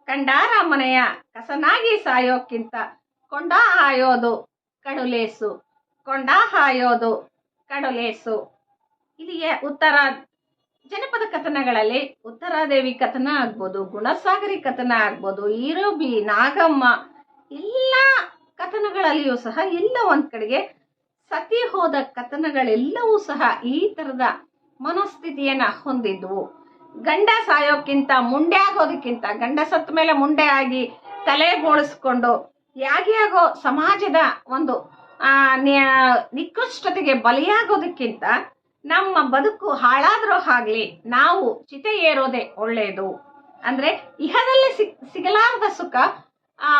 ಕಂಡಾರ ಮನೆಯ ಕಸನಾಗಿ ಸಾಯೋಕ್ಕಿಂತ ಕೊಂಡ ಹಾಯೋದು ಕಡುಲೇಸು, ಕೊಂಡ ಹಾಯೋದು ಕಡುಲೇಸು. ಇಲ್ಲಿಗೆ ಉತ್ತರ, ಜನಪದ ಕಥನಗಳಲ್ಲಿ ಉತ್ತರಾದೇವಿ ಕಥನ ಆಗ್ಬೋದು, ಗುಣಸಾಗರಿ ಕಥನ ಆಗ್ಬೋದು, ಈರೋಬಿ, ನಾಗಮ್ಮ, ಎಲ್ಲ ಕಥನಗಳಲ್ಲಿಯೂ ಸಹ ಎಲ್ಲ ಒಂದ್ ಕಡೆಗೆ. ಸತಿ ಹೋದ ಕಥನಗಳೆಲ್ಲವೂ ಸಹ ಈ ತರದ ಮನಸ್ಥಿತಿಯನ್ನ ಹೊಂದಿದ್ವು. ಗಂಡ ಸಾಯೋಕ್ಕಿಂತ ಮುಂಡೆ ಆಗೋದಕ್ಕಿಂತ, ಗಂಡ ಸತ್ತ ಮೇಲೆ ಮುಂಡೆ ಆಗಿ ತಲೆ ಬೋಳಿಸ್ಕೊಂಡು ಯಾಗಿಯಾಗೋ ಸಮಾಜದ ಒಂದು, ಆ ನಿಕೃಷ್ಟತೆಗೆ ಬಲಿಯಾಗೋದಕ್ಕಿಂತ ನಮ್ಮ ಬದುಕು ಹಾಳಾದ್ರೂ ಆಗ್ಲಿ ನಾವು ಚಿತೆ ಏರೋದೆ ಒಳ್ಳೆಯದು ಅಂದ್ರೆ ಇಹದಲ್ಲಿ ಸಿಗ್, ಸಿಗಲಾರದ ಸುಖ, ಆ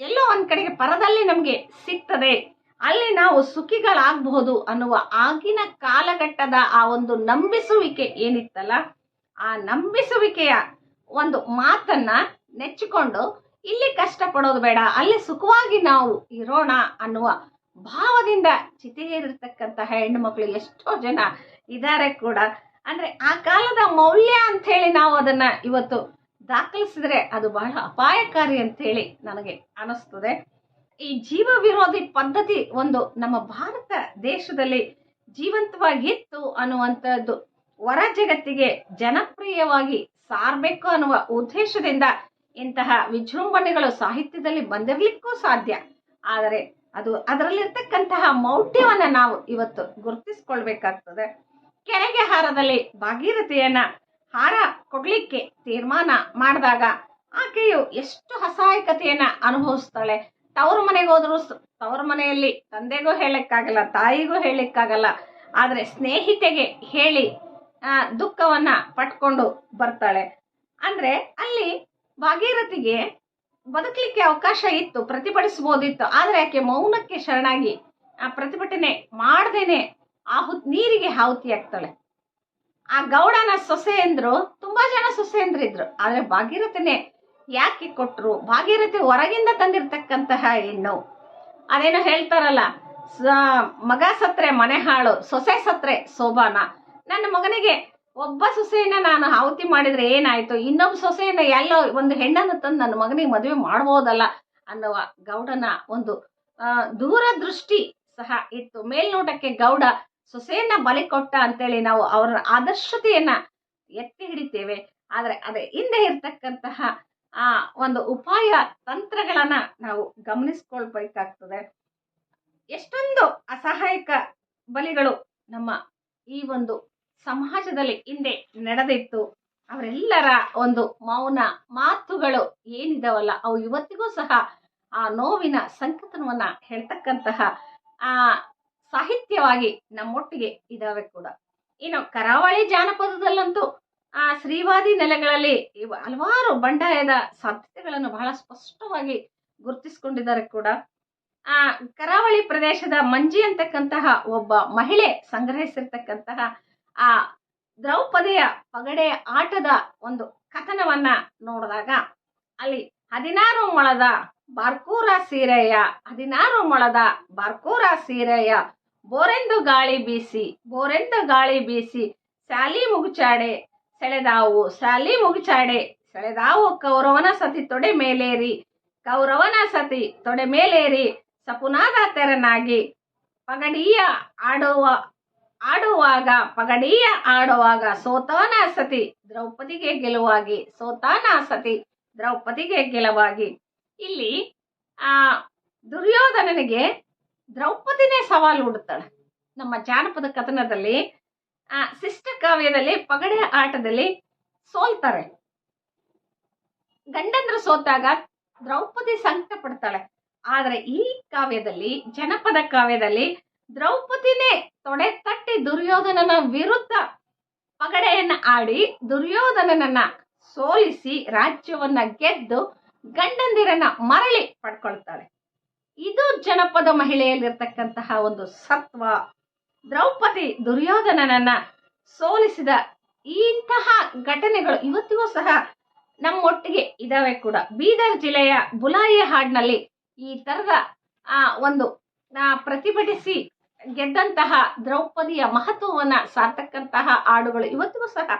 ಎಲ್ಲೋ ಒಂದ್ ಕಡೆಗೆ ಪರದಲ್ಲಿ ನಮ್ಗೆ ಸಿಗ್ತದೆ. ಅಲ್ಲಿ ನಾವು ಸುಖಿಗಳಾಗಬಹುದು ಅನ್ನುವ ಆಗಿನ ಕಾಲಘಟ್ಟದ ಆ ಒಂದು ನಂಬಿಸುವಿಕೆ ಏನಿತ್ತಲ್ಲ, ಆ ನಂಬಿಸುವಿಕೆಯ ಒಂದು ಮಾತನ್ನ ನೆಚ್ಚಿಕೊಂಡು ಇಲ್ಲಿ ಕಷ್ಟ ಪಡೋದು ಬೇಡ, ಅಲ್ಲಿ ಸುಖವಾಗಿ ನಾವು ಇರೋಣ ಅನ್ನುವ ಭಾವದಿಂದ ಚಿತೆಯೇರಿರ್ತಕ್ಕಂತಹ ಹೆಣ್ಣು ಮಕ್ಕಳು ಎಷ್ಟೋ ಜನ ಇದ್ದಾರೆ ಕೂಡ. ಅಂದ್ರೆ ಆ ಕಾಲದ ಮೌಲ್ಯ ಅಂತ ಹೇಳಿ ನಾವು ಅದನ್ನ ಇವತ್ತು ದಾಖಲಿಸಿದ್ರೆ ಅದು ಬಹಳ ಅಪಾಯಕಾರಿ ಅಂತ ಹೇಳಿ ನನಗೆ ಅನಿಸ್ತದೆ. ಈ ಜೀವ ವಿರೋಧಿ ಪದ್ಧತಿ ಒಂದು ನಮ್ಮ ಭಾರತ ದೇಶದಲ್ಲಿ ಜೀವಂತವಾಗಿತ್ತು ಅನ್ನುವಂಥದ್ದು ಹೊರ ಜಗತ್ತಿಗೆ ಜನಪ್ರಿಯವಾಗಿ ಸಾರಬೇಕು ಅನ್ನುವ ಉದ್ದೇಶದಿಂದ ಇಂತಹ ವಿಜೃಂಭಣೆಗಳು ಸಾಹಿತ್ಯದಲ್ಲಿ ಬಂದಿರಲಿಕ್ಕೂ ಸಾಧ್ಯ. ಆದರೆ ಅದು ಅದರಲ್ಲಿರ್ತಕ್ಕಂತಹ ಮೌಢ್ಯವನ್ನ ನಾವು ಇವತ್ತು ಗುರುತಿಸ್ಕೊಳ್ಬೇಕಾಗ್ತದೆ. ಕೆರೆಗೆ ಹಾರದಲ್ಲಿ ಭಾಗೀರಥಿಯನ್ನ ಹಾರ ಕೊಡ್ಲಿಕ್ಕೆ ತೀರ್ಮಾನ ಮಾಡಿದಾಗ ಆಕೆಯು ಎಷ್ಟು ಅಸಹಾಯಕತೆಯನ್ನ ಅನುಭವಿಸ್ತಾಳೆ. ತವರು ಮನೆಗೆ ಹೋದ್ರು ತವರು ಮನೆಯಲ್ಲಿ ತಂದೆಗೂ ಹೇಳಕ್ಕಾಗಲ್ಲ ತಾಯಿಗೂ ಹೇಳಕ್ಕಾಗಲ್ಲ ಆದ್ರೆ ಸ್ನೇಹಿತೆಗೆ ಹೇಳಿ ದುಃಖವನ್ನ ಪಟ್ಕೊಂಡು ಬರ್ತಾಳೆ. ಅಂದ್ರೆ ಅಲ್ಲಿ ಭಾಗೀರಥಿಗೆ ಬದುಕಲಿಕ್ಕೆ ಅವಕಾಶ ಇತ್ತು, ಪ್ರತಿಭಟಿಸಬಹುದಿತ್ತು. ಆದ್ರೆ ಆಕೆ ಮೌನಕ್ಕೆ ಶರಣಾಗಿ ಆ ಪ್ರತಿಭಟನೆ ಮಾಡ್ದೇನೆ ಆಹುತ್ ನೀರಿಗೆ ಆಹುತಿ ಆಗ್ತಾಳೆ ಆ ಗೌಡನ ಸೊಸೆಯಂದ್ರು, ತುಂಬಾ ಜನ ಸೊಸೆಯಂದ್ರಿದ್ರು ಆದ್ರೆ ಭಾಗೀರಥನೇ ಯಾಕೆ ಕೊಟ್ರು? ಭಾಗೀರಥಿ ಹೊರಗಿಂದ ತಂದಿರ್ತಕ್ಕಂತಹ ಹೆಣ್ಣು. ಅದೇನೋ ಹೇಳ್ತಾರಲ್ಲ ಮಗ ಸತ್ರೆ, ಮನೆ ಹಾಳು, ಸೊಸೆ ಸತ್ರೆ, ಸೋಬಾನ. ನನ್ನ ಮಗನಿಗೆ ಒಬ್ಬ ಸೊಸೆಯನ್ನ ನಾನು ಆಹುತಿ ಮಾಡಿದ್ರೆ ಏನಾಯ್ತು? ಇನ್ನೊಬ್ಬ ಸೊಸೆಯನ್ನ ಎಲ್ಲೋ ಒಂದು ಹೆಣ್ಣನ್ನು ತಂದು ನನ್ನ ಮಗನಿಗೆ ಮದುವೆ ಮಾಡ್ಬೋದಲ್ಲ ಅನ್ನುವ ಗೌಡನ ಒಂದು ದೂರದೃಷ್ಟಿ ಸಹ ಇತ್ತು. ಮೇಲ್ನೋಟಕ್ಕೆ ಗೌಡ ಸೊಸೆಯನ್ನ ಬಲಿ ಕೊಟ್ಟ ಅಂತೇಳಿ ನಾವು ಅವರ ಆದರ್ಶತೆಯನ್ನ ಎತ್ತಿ ಹಿಡಿತೇವೆ. ಆದರೆ ಅದೇ ಹಿಂದೆ ಇರ್ತಕ್ಕಂತಹ, ಆ, ಒಂದು ಉಪಾಯ ತಂತ್ರಗಳನ್ನ ನಾವು ಗಮನಿಸ್ಕೊಳ್ಬೇಕಾಗ್ತದೆ. ಎಷ್ಟೊಂದು ಅಸಹಾಯಕ ಬಲಿಗಳು ನಮ್ಮ ಈ ಒಂದು ಸಮಾಜದಲ್ಲಿ ಹಿಂದೆ ನಡೆದಿತ್ತು. ಅವರೆಲ್ಲರ ಒಂದು ಮೌನ ಮಾತುಗಳು ಏನಿದಾವಲ್ಲ, ಅವು ಇವತ್ತಿಗೂ ಸಹ ಆ ನೋವಿನ ಸಂಕಟನವನ್ನ ಹೇಳ್ತಕ್ಕಂತಹ, ಆ ಸಾಹಿತ್ಯವಾಗಿ ನಮ್ಮೊಟ್ಟಿಗೆ ಇದಾವೆ ಕೂಡ. ಏನು ಕರಾವಳಿ ಜಾನಪದದಲ್ಲಂತೂ ಆ ಶ್ರೀವಾದಿ ನೆಲೆಗಳಲ್ಲಿ ಹಲವಾರು ಬಂಡಾಯದ ಸಾಧ್ಯತೆಗಳನ್ನು ಬಹಳ ಸ್ಪಷ್ಟವಾಗಿ ಗುರುತಿಸಿಕೊಂಡಿದ್ದಾರೆ ಕೂಡ. ಆ ಕರಾವಳಿ ಪ್ರದೇಶದ ಮಂಜಿ ಅಂತಕ್ಕಂತಹ ಒಬ್ಬ ಮಹಿಳೆ ಸಂಗ್ರಹಿಸಿರ್ತಕ್ಕಂತಹ ಆ ದ್ರೌಪದಿಯ ಪಗಡೆ ಆಟದ ಒಂದು ಕಥನವನ್ನ ನೋಡಿದಾಗ ಅಲ್ಲಿ ಹದಿನಾರು ಮೊಳದ ಬಾರ್ಕೂರ ಸೀರೆಯ, ಹದಿನಾರು ಮೊಳದ ಬಾರ್ಕೂರ ಸೀರೆಯ, ಬೋರೆಂದು ಗಾಳಿ ಬೀಸಿ, ಬೋರೆಂದು ಗಾಳಿ ಬೀಸಿ ಸಾಲಿ ಮುಗುಚಾಡೆ ಸೆಳೆದಾವು ಸಾಲಿ ಮುಗುಚಾಡೆ ಸೆಳೆದಾವು, ಕೌರವನ ಸತಿ ತೊಡೆ ಮೇಲೇರಿ, ಕೌರವನ ಸತಿ ತೊಡೆ ಮೇಲೇರಿ, ಸಪುನಾದ ತೆರನಾಗಿ ಪಗಡಿಯ ಆಡುವ, ಆಡುವಾಗ, ಪಗಡಿಯ ಆಡುವಾಗ, ಸೋತಾನ ಸತಿ ದ್ರೌಪದಿಗೆ ಗೆಲುವಾಗಿ, ಸೋತಾನ ಸತಿ ದ್ರೌಪದಿಗೆ ಗೆಲುವಾಗಿ. ಇಲ್ಲಿ, ಆ, ದುರ್ಯೋಧನನಿಗೆ ದ್ರೌಪದಿನೇ ಸವಾಲು ಹುಡುತ್ತಾಳೆ ನಮ್ಮ ಜಾನಪದ ಕಥನದಲ್ಲಿ, ಆ, ಶಿಷ್ಟ ಕಾವ್ಯದಲ್ಲಿ, ಪಗಡೆ ಆಟದಲ್ಲಿ ಸೋಲ್ತಾರೆ. ಗಂಡಂದ್ರು ಸೋತಾಗ ದ್ರೌಪದಿ ಸಂಕಟ ಪಡ್ತಾಳೆ ಆದ್ರೆ ಈ ಕಾವ್ಯದಲ್ಲಿ, ಜನಪದ ಕಾವ್ಯದಲ್ಲಿ ದ್ರೌಪದಿನೇ ತೊಡೆ ತಟ್ಟಿ ದುರ್ಯೋಧನನ ವಿರುದ್ಧ ಪಗಡೆಯನ್ನ ಆಡಿ ದುರ್ಯೋಧನನನ್ನ ಸೋಲಿಸಿ ರಾಜ್ಯವನ್ನ ಗೆದ್ದು ಗಂಡಂದಿರನ್ನ ಮರಳಿ ಪಡ್ಕೊಳ್ತಾಳೆ. ಇದು ಜನಪದ ಮಹಿಳೆಯಲ್ಲಿರ್ತಕ್ಕಂತಹ ಒಂದು ಸತ್ವ. ದ್ರೌಪದಿ ದುರ್ಯೋಧನನನ್ನ ಸೋಲಿಸಿದ ಇಂತಹ ಘಟನೆಗಳು ಇವತ್ತಿಗೂ ಸಹ ನಮ್ಮೊಟ್ಟಿಗೆ ಇದಾವೆ ಕೂಡ. ಬೀದರ್ ಜಿಲ್ಲೆಯ ಬುಲಾಯಿ ಹಾಡ್ನಲ್ಲಿ ಈ ತರದ, ಆ, ಒಂದು ಪ್ರತಿಭಟಿಸಿ ಗೆದ್ದಂತಹ ದ್ರೌಪದಿಯ ಮಹತ್ವವನ್ನ ಸಾರ್ತಕ್ಕಂತಹ ಹಾಡುಗಳು ಇವತ್ತಿಗೂ ಸಹ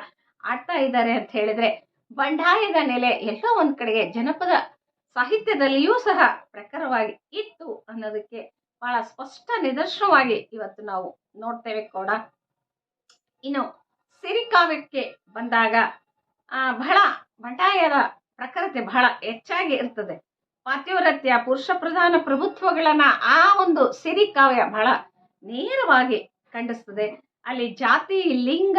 ಆಡ್ತಾ ಇದ್ದಾರೆ ಅಂತ ಹೇಳಿದ್ರೆ ಬಂಡಾಯದ ನೆಲೆ ಎಲ್ಲೋ ಒಂದ್ ಕಡೆಗೆ ಜನಪದ ಸಾಹಿತ್ಯದಲ್ಲಿಯೂ ಸಹ ಪ್ರಖರವಾಗಿ ಇತ್ತು ಅನ್ನೋದಕ್ಕೆ ಬಹಳ ಸ್ಪಷ್ಟ ನಿದರ್ಶನವಾಗಿ ಇವತ್ತು ನಾವು ನೋಡ್ತೇವೆ ಕೂಡ. ಇನ್ನು ಸಿರಿಕಾವ್ಯಕ್ಕೆ ಬಂದಾಗ ಆ, ಬಹಳ ಬಂಡಾಯದ ಪ್ರಖರತೆ ಬಹಳ ಹೆಚ್ಚಾಗಿ ಇರ್ತದೆ. ಪಾತಿವ್ರತ್ಯ ಪುರುಷ ಪ್ರಧಾನ ಪ್ರಭುತ್ವಗಳನ್ನ ಆ ಒಂದು ಸಿರಿಕಾವ್ಯ ಬಹಳ ನೇರವಾಗಿ ಖಂಡಿಸ್ತದೆ. ಅಲ್ಲಿ ಜಾತಿ ಲಿಂಗ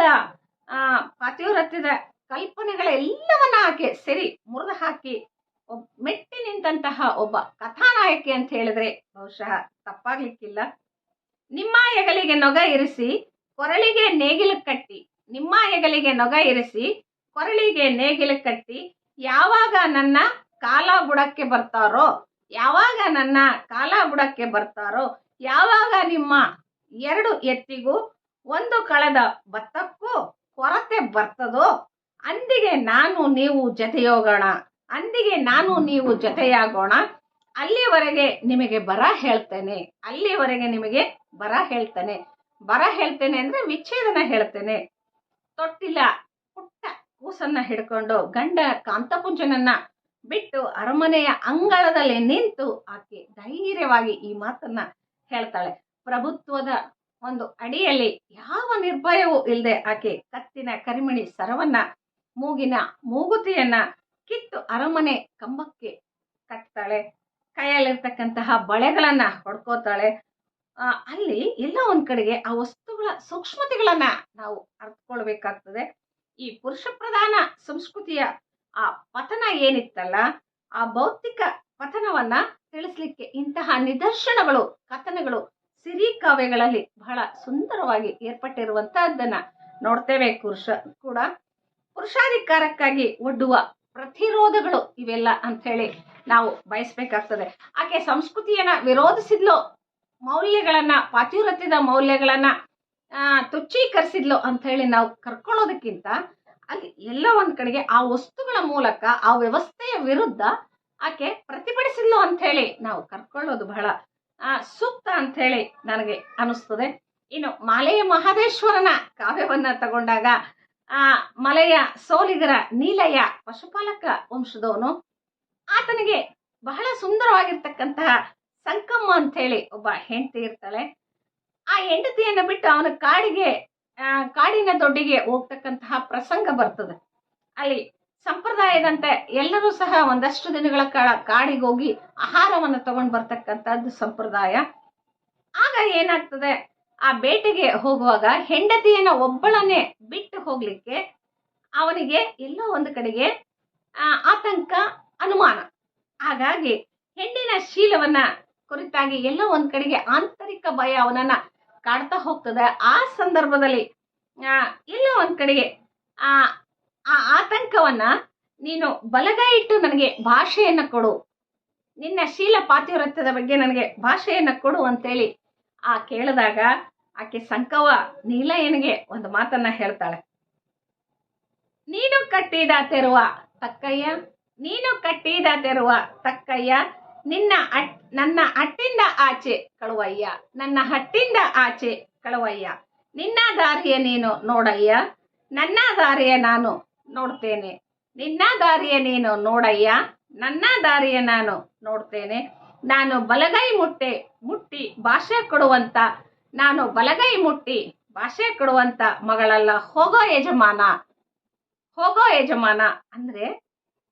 ಆ ಪಾತಿವ್ರತ್ಯದ ಕಲ್ಪನೆಗಳೆಲ್ಲವನ್ನ ಆಕೆ ಸರಿ, ಮುರಿದು ಹಾಕಿ, ಒಬ್, ಮೆಟ್ಟಿ ನಿಂತಹ ಒಬ್ಬ ಕಥಾನಾಯಕಿ ಅಂತ ಹೇಳಿದ್ರೆ ಬಹುಶಃ ತಪ್ಪಾಗ್ಲಿಕ್ಕಿಲ್ಲ. ನಿಮ್ಮ ಹೆಗಲಿಗೆ ನೊಗ ಇರಿಸಿ, ಕೊರಳಿಗೆ ನೇಗಿಲು ಕಟ್ಟಿ ನಿಮ್ಮ ಹೆಗಲಿಗೆ ನೊಗ ಇರಿಸಿ, ಕೊರಳಿಗೆ ನೇಗಿಲು ಕಟ್ಟಿ, ಯಾವಾಗ ನನ್ನ ಕಾಲ ಬುಡಕ್ಕೆ ಬರ್ತಾರೋ, ಯಾವಾಗ ನನ್ನ ಕಾಲ ಬುಡಕ್ಕೆ ಬರ್ತಾರೋ, ಯಾವಾಗ ನಿಮ್ಮ ಎರಡು ಎತ್ತಿಗೂ ಒಂದು ಕಳೆದ ಭತ್ತಕ್ಕೂ ಕೊರತೆ ಬರ್ತದೋ ಅಂದಿಗೆ ನಾನು ನೀವು ಜೊತೆಯೋಗೋಣ. ಅಂದಿಗೆ ನಾನು ನೀವು ಜೊತೆಯಾಗೋಣ. ಅಲ್ಲಿವರೆಗೆ ನಿಮಗೆ ಬರ ಹೇಳ್ತೇನೆ. ಅಲ್ಲಿವರೆಗೆ ನಿಮಗೆ ಬರ ಹೇಳ್ತೇನೆ. ಬರ ಹೇಳ್ತೇನೆ ಅಂದ್ರೆ ವಿಚ್ಛೇದನ ಹೇಳ್ತೇನೆ. ತೊಟ್ಟಿಲ ಪುಟ್ಟ ಕೂಸನ್ನ ಹಿಡ್ಕೊಂಡು ಗಂಡ ಕಾಂತಪುಂಜನನ್ನ ಬಿಟ್ಟು ಅರಮನೆಯ ಅಂಗಳದಲ್ಲಿ ನಿಂತು ಆಕೆ ಧೈರ್ಯವಾಗಿ ಈ ಮಾತನ್ನ ಹೇಳ್ತಾಳೆ. ಪ್ರಭುತ್ವದ ಒಂದು ಅಡಿಯಲ್ಲಿ ಯಾವ ನಿರ್ಭಯವೂ ಇಲ್ಲದೆ ಆಕೆ ಕತ್ತಿನ ಕರಿಮಣಿ ಸರವನ್ನ ಮೂಗಿನ ಮೂಗುತಿಯನ್ನ ಕಿತ್ತು ಅರಮನೆ ಕಂಬಕ್ಕೆ ಕಟ್ತಾಳೆ. ಕೈಯಲ್ಲಿರ್ತಕ್ಕಂತಹ ಬಳೆಗಳನ್ನ ಹೊಡ್ಕೋತಾಳೆ. ಅಲ್ಲಿ ಎಲ್ಲ ಒಂದ್ ಕಡೆಗೆ ಆ ವಸ್ತುಗಳ ಸೂಕ್ಷ್ಮತೆಗಳನ್ನ ನಾವು ಅರ್ಥಕೊಳ್ಬೇಕಾಗ್ತದೆ ಈ ಪುರುಷ ಪ್ರಧಾನ ಸಂಸ್ಕೃತಿಯ ಆ ಪತನ ಏನಿತ್ತಲ್ಲ, ಆ ಭೌತಿಕ ಪತನವನ್ನ ತಿಳಿಸ್ಲಿಕ್ಕೆ ಇಂತಹ ನಿದರ್ಶನಗಳು, ಕಥನಗಳು, ಸಿರಿ ಕಾವ್ಯಗಳಲ್ಲಿ ಬಹಳ ಸುಂದರವಾಗಿ ಏರ್ಪಟ್ಟಿರುವಂತಹದ್ದನ್ನ ನೋಡ್ತೇವೆ ಪುರುಷ ಕೂಡ. ಪುರುಷಾಧಿಕಾರಕ್ಕಾಗಿ ಒಡ್ಡುವ ಪ್ರತಿರೋಧಗಳು ಇವೆಲ್ಲ ಅಂತ ಹೇಳಿ ನಾವು ಬಯಸ್ಬೇಕಾಗ್ತದೆ. ಆಕೆ ಸಂಸ್ಕೃತಿಯನ್ನ ವಿರೋಧಿಸಿದ್ಲು ಮೌಲ್ಯಗಳನ್ನ ಪಾತಿವ್ರತ್ಯದ ಮೌಲ್ಯಗಳನ್ನ ಆ, ತುಚ್ಛೀಕರಿಸಿದ್ಲು ಅಂತ ಹೇಳಿ ನಾವು ಕರ್ಕೊಳ್ಳೋದಕ್ಕಿಂತ ಅಲ್ಲಿ ಎಲ್ಲ ಒಂದ್ ಕಡೆಗೆ ಆ ವಸ್ತುಗಳ ಮೂಲಕ ಆ ವ್ಯವಸ್ಥೆಯ ವಿರುದ್ಧ ಆಕೆ ಪ್ರತಿಭಟಿಸಿದ್ಲು ಅಂತ ಹೇಳಿ ನಾವು ಕರ್ಕೊಳ್ಳೋದು ಬಹಳ ಆ, ಸೂಕ್ತ ಅಂತ ಹೇಳಿ ನನಗೆ ಅನಿಸ್ತದೆ. ಇನ್ನು ಮಾಲೆಯ ಮಹದೇಶ್ವರನ ಕಾವ್ಯವನ್ನ ತಗೊಂಡಾಗ ಆ ಮಲೆಯ ಸೋಲಿಗರ ನೀಲಯ ಪಶುಪಾಲಕ ವಂಶದವನು. ಆತನಿಗೆ ಬಹಳ ಸುಂದರವಾಗಿರ್ತಕ್ಕಂತಹ ಸಂಕಮ್ಮ ಅಂತ ಹೇಳಿ ಒಬ್ಬ ಹೆಂಡತಿ ಇರ್ತಾಳೆ. ಆ ಹೆಂಡತಿಯನ್ನು ಬಿಟ್ಟು ಅವನ ಕಾಡಿಗೆ ಕಾಡಿನ ದೊಡ್ಡಿಗೆ ಹೋಗ್ತಕ್ಕಂತಹ ಪ್ರಸಂಗ ಬರ್ತದೆ. ಅಲ್ಲಿ ಸಂಪ್ರದಾಯದಂತೆ ಎಲ್ಲರೂ ಸಹ ಒಂದಷ್ಟು ದಿನಗಳ ಕಾಲ ಕಾಡಿಗೆ ಹೋಗಿ ಆಹಾರವನ್ನು ತಗೊಂಡು ಬರ್ತಕ್ಕಂಥದ್ದು ಸಂಪ್ರದಾಯ. ಆಗ ಏನಾಗ್ತದೆ? ಆ ಬೇಟೆಗೆ ಹೋಗುವಾಗ ಹೆಂಡತಿಯನ್ನ ಒಬ್ಬಳನ್ನೇ ಬಿಟ್ಟು ಹೋಗ್ಲಿಕ್ಕೆ ಅವನಿಗೆ ಎಲ್ಲೋ ಒಂದು ಕಡೆಗೆ ಆತಂಕ, ಅನುಮಾನ. ಹಾಗಾಗಿ ಹೆಣ್ಣಿನ ಶೀಲವನ್ನ ಕುರಿತಾಗಿ ಎಲ್ಲೋ ಒಂದು ಕಡೆಗೆ ಆಂತರಿಕ ಭಯ ಅವನನ್ನ ಕಾಡ್ತಾ ಹೋಗ್ತದೆ. ಆ ಸಂದರ್ಭದಲ್ಲಿ ಎಲ್ಲೋ ಒಂದ್ ಕಡೆಗೆ, ಆ ಆ ಆತಂಕವನ್ನ ನೀನು ಬಲಗೈ ಇಟ್ಟು ನನಗೆ ಭಾಷೆಯನ್ನ ಕೊಡು. ನಿನ್ನ ಶೀಲ ಪಾತಿವ್ರತ್ಯದ ಬಗ್ಗೆ ನನಗೆ ಭಾಷೆಯನ್ನ ಕೊಡು ಅಂತೇಳಿ ಆ ಕೇಳಿದಾಗ ಆಕೆ ಸಂಕವ ನೀಲಯ್ಯನಿಗೆ ಒಂದು ಮಾತನ್ನ ಹೇಳ್ತಾಳೆ. ನೀನು ಕಟ್ಟಿದ ತೆರುವ ತಕ್ಕಯ್ಯ, ನೀನು ಕಟ್ಟಿದ ತೆರುವ ತಕ್ಕಯ್ಯ, ನಿನ್ನ ಅಟ್, ನನ್ನ ಅಟ್ಟಿಂದ ಆಚೆ ಕಳುವಯ್ಯ, ನನ್ನ ಹಟ್ಟಿಂದ ಆಚೆ ಕಳುವಯ್ಯ. ನಿನ್ನ ದಾರಿಯ ನೀನು ನೋಡಯ್ಯ, ನನ್ನ ದಾರಿಯ ನಾನು ನೋಡ್ತೇನೆ. ನಿನ್ನ ದಾರಿಯ ನೀನು ನೋಡಯ್ಯ, ನನ್ನ ದಾರಿಯ ನಾನು ನೋಡ್ತೇನೆ. ನಾನು ಬಲಗೈ ಮುಟ್ಟೆ, ಮುಟ್ಟಿ ಭಾಷೆ ಕೊಡುವಂತ, ನಾನು ಬಲಗೈ ಮುಟ್ಟಿ ಭಾಷೆ ಕೊಡುವಂತ ಮಗಳಲ್ಲ, ಹೋಗೋ ಯಜಮಾನ ಹೋಗೋ ಯಜಮಾನ ಅಂದ್ರೆ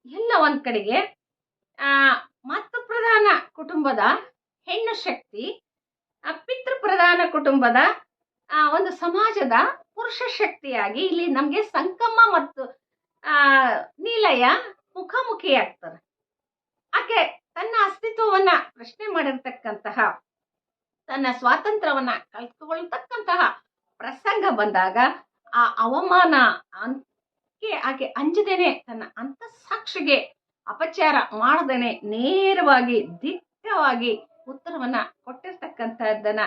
ಎಲ್ಲ ಒಂದ್ ಕಡೆಗೆ, ಆ ಮಾತೃ ಪ್ರಧಾನ ಕುಟುಂಬದ ಹೆಣ್ಣು ಶಕ್ತಿ ಪಿತೃ ಪ್ರಧಾನ ಕುಟುಂಬದ, ಆ, ಒಂದು ಸಮಾಜದ ಪುರುಷ ಶಕ್ತಿಯಾಗಿ ಇಲ್ಲಿ ನಮ್ಗೆ ಸಂಕಮ್ಮ ಮತ್ತು, ಆ ಮುಖಾಮುಖಿ ಮುಖಾಮುಖಿಯಾಗ್ತಾರೆ ಆಕೆ ತನ್ನ ಅಸ್ತಿತ್ವವನ್ನ ಪ್ರಶ್ನೆ ಮಾಡಿರ್ತಕ್ಕಂತಹ, ತನ್ನ ಸ್ವಾತಂತ್ರ್ಯವನ್ನ ಕಲ್ತುಕೊಳ್ತಕ್ಕಂತಹ ಪ್ರಸಂಗ ಬಂದಾಗ ಆ ಅವಮಾನ ಅಂಕೆ ಆಕೆ ಅಂಜದೇನೆ ತನ್ನ ಅಂತಃಸಾಕ್ಷಿಗೆ ಅಪಚಾರ ಮಾಡದೇನೆ ನೇರವಾಗಿ ದಿಟ್ಟವಾಗಿ ಉತ್ತರವನ್ನ ಕೊಟ್ಟಿರ್ತಕ್ಕಂಥದ್ದನ್ನ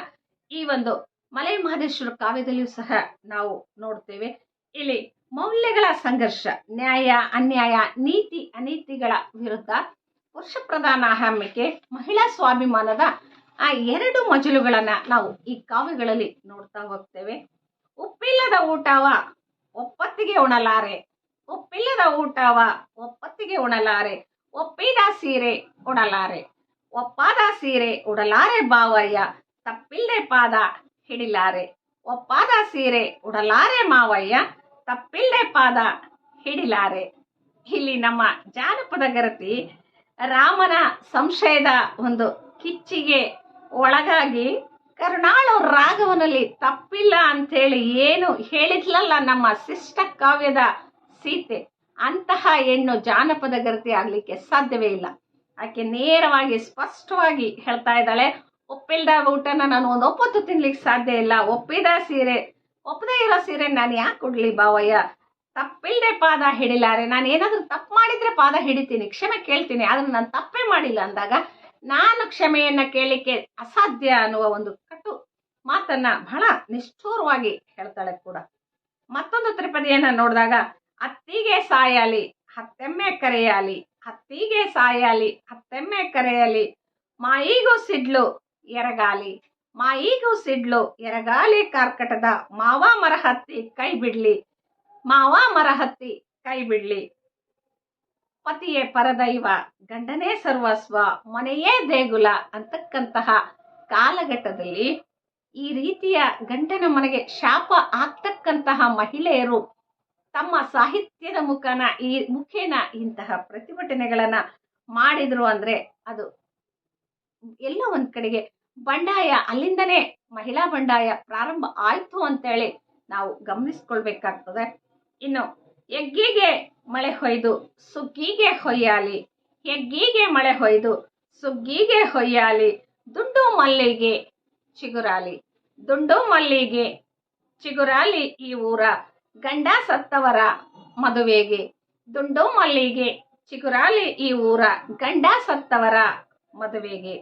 ಈ ಒಂದು ಮಲೆ ಮಹದೇಶ್ವರ ಕಾವ್ಯದಲ್ಲಿಯೂ ಸಹ ನಾವು ನೋಡ್ತೇವೆ. ಇಲ್ಲಿ ಮೌಲ್ಯಗಳ ಸಂಘರ್ಷ, ನ್ಯಾಯ, ಅನ್ಯಾಯ, ನೀತಿ, ಅನೀತಿಗಳ ವಿರುದ್ಧ ಪುರುಷ ಪ್ರಧಾನ ಹಮ್ಮಿಕೆ ಮಹಿಳಾ ಸ್ವಾಭಿಮಾನದ ಆ ಎರಡು ಮಜಲುಗಳನ್ನ ನಾವು ಈ ಕಾವ್ಯಗಳಲ್ಲಿ ನೋಡ್ತಾ ಹೋಗ್ತೇವೆ. ಉಪ್ಪಿಲ್ಲದ ಊಟವ ಒಪ್ಪತ್ತಿಗೆ ಉಣಲಾರೆ, ಉಪ್ಪಿಲ್ಲದ ಊಟವ ಒಪ್ಪತ್ತಿಗೆ ಉಣಲಾರೆ, ಒಪ್ಪಿದ ಸೀರೆ ಉಡಲಾರೆ ಒಪ್ಪಾದ ಸೀರೆ ಉಡಲಾರೆ ಬಾವಯ್ಯ ತಪ್ಪಿಲ್ಲದೆ ಪಾದ ಹಿಡಿಲಾರೆ, ಒಪ್ಪಾದ ಸೀರೆ ಉಡಲಾರೆ ಮಾವಯ್ಯ, ತಪ್ಪಿಲ್ಲದೆ ಪಾದ ಹಿಡಿಲಾರೆ. ಇಲ್ಲಿ ನಮ್ಮ ಜಾನಪದ ಗರತಿ ರಾಮನ ಸಂಶಯದ ಒಂದು ಕಿಚ್ಚಿಗೆ ಒಳಗಾಗಿ ಕರುಣಾಳು ರಾಘವನಲ್ಲಿ ತಪ್ಪಿಲ್ಲ ಅಂತೇಳಿ ಏನು ಹೇಳಿದ್ಲಲ್ಲ ನಮ್ಮ ಶಿಷ್ಟ ಕಾವ್ಯದ ಸೀತೆ. ಅಂತಹ ಹೆಣ್ಣು ಜಾನಪದ ಗರ್ತಿ ಆಗ್ಲಿಕ್ಕೆ ಸಾಧ್ಯವೇ ಇಲ್ಲ. ಆಕೆ ನೇರವಾಗಿ ಸ್ಪಷ್ಟವಾಗಿ ಹೇಳ್ತಾ ಇದ್ದಾಳೆ, ಒಪ್ಪಿಲ್ದ ಊಟನ ನಾನು ಒಂದು ಒಪ್ಪತ್ತು ತಿನ್ಲಿಕ್ಕೆ ಸಾಧ್ಯ ಇಲ್ಲ. ಒಪ್ಪಿದ ಸೀರೆ ಒಪ್ಪದೇ ಇರೋ ಸೀರೆ ನಾನು ಯಾಕೆ ಕೊಡ್ಲಿ ಬಾವಯ್ಯ? ತಪ್ಪಿಲ್ದೆ ಪಾದ ಹಿಡಿಲಾರೆ. ನಾನು ಏನಾದರೂ ತಪ್ಪು ಮಾಡಿದ್ರೆ ಪಾದ ಹಿಡಿತೀನಿ, ಕ್ಷಮೆ ಕೇಳ್ತೀನಿ, ಆದ್ರೆ ನಾನು ತಪ್ಪೇ ಮಾಡಿಲ್ಲ ಅಂದಾಗ ನಾನು ಕ್ಷಮೆಯನ್ನ ಕೇಳಲಿಕ್ಕೆ ಅಸಾಧ್ಯ ಅನ್ನುವ ಒಂದು ಕಟು ಮಾತನ್ನ ಬಹಳ ನಿಷ್ಠೂರವಾಗಿ ಹೇಳ್ತಾಳೆ ಕೂಡ. ಮತ್ತೊಂದು ತ್ರಿಪದಿಯನ್ನ ನೋಡಿದಾಗ ಅತ್ತಿಗೆ ಸಾಯಾಲಿ, ಹತ್ತೆಮ್ಮೆ ಕರೆಯಾಲಿ, ಹತ್ತಿಗೆ ಸಾಯಾಲಿ, ಹತ್ತೆಮ್ಮೆ ಕರೆಯಲಿ, ಮಾಯಿಗೂ ಸಿಡ್ಲು ಎರಗಾಲಿ, ಮಾಯಿಗೂ ಸಿಡ್ಲು ಎರಗಾಲಿ ಕಾರ್ಕಟದ ಮಾವ ಮರ ಹತ್ತಿ ಕೈ ಬಿಡ್ಲಿ ಮಾವ ಮರ ಹತ್ತಿ ಕೈ ಬಿಡ್ಲಿ ಪತಿಯೇ ಪರದೈವ, ಗಂಡನೇ ಸರ್ವಸ್ವ, ಮನೆಯೇ ದೇಗುಲ ಅಂತಕ್ಕಂತಹ ಕಾಲಘಟ್ಟದಲ್ಲಿ ಈ ರೀತಿಯ ಗಂಡನ ಮನೆಗೆ ಶಾಪ ಆಗ್ತಕ್ಕಂತಹ ಮಹಿಳೆಯರು ತಮ್ಮ ಸಾಹಿತ್ಯದ ಮುಖನ ಈ ಮುಖೇನ ಇಂತಹ ಪ್ರತಿಭಟನೆಗಳನ್ನ ಮಾಡಿದ್ರು ಅಂದ್ರೆ ಅದು ಎಲ್ಲ ಒಂದ್ ಕಡೆಗೆ ಬಂಡಾಯ, ಅಲ್ಲಿಂದನೇ ಮಹಿಳಾ ಬಂಡಾಯ ಪ್ರಾರಂಭ ಆಯ್ತು ಅಂತೇಳಿ ನಾವು ಗಮನಿಸ್ಕೊಳ್ಬೇಕಾಗ್ತದೆ. ಇನ್ನು ಎಗ್ಗಿಗೆ ಮಳೆ ಹೊಯ್ದು ಸುಗ್ಗಿಗೆ ಹೊಯ್ಯಾಲಿ. ಎಗ್ಗಿಗೆ ಮಳೆ ಹೊಯ್ದು ಸುಗ್ಗಿಗೆ ಹೊಯ್ಯಾಲಿ. ದುಂಡು ಮಲ್ಲಿಗೆ ಚಿಗುರಾಲಿ. ದುಂಡು ಮಲ್ಲಿಗೆ ಚಿಗುರಾಲಿ ಈ ಊರ ಗಂಡ ಸತ್ತವರ ಮದುವೆಗೆ. ದುಂಡು ಮಲ್ಲಿಗೆ ಚಿಗುರಾಲಿ ಈ ಊರ ಗಂಡ ಸತ್ತವರ ಮದುವೆಗೆ.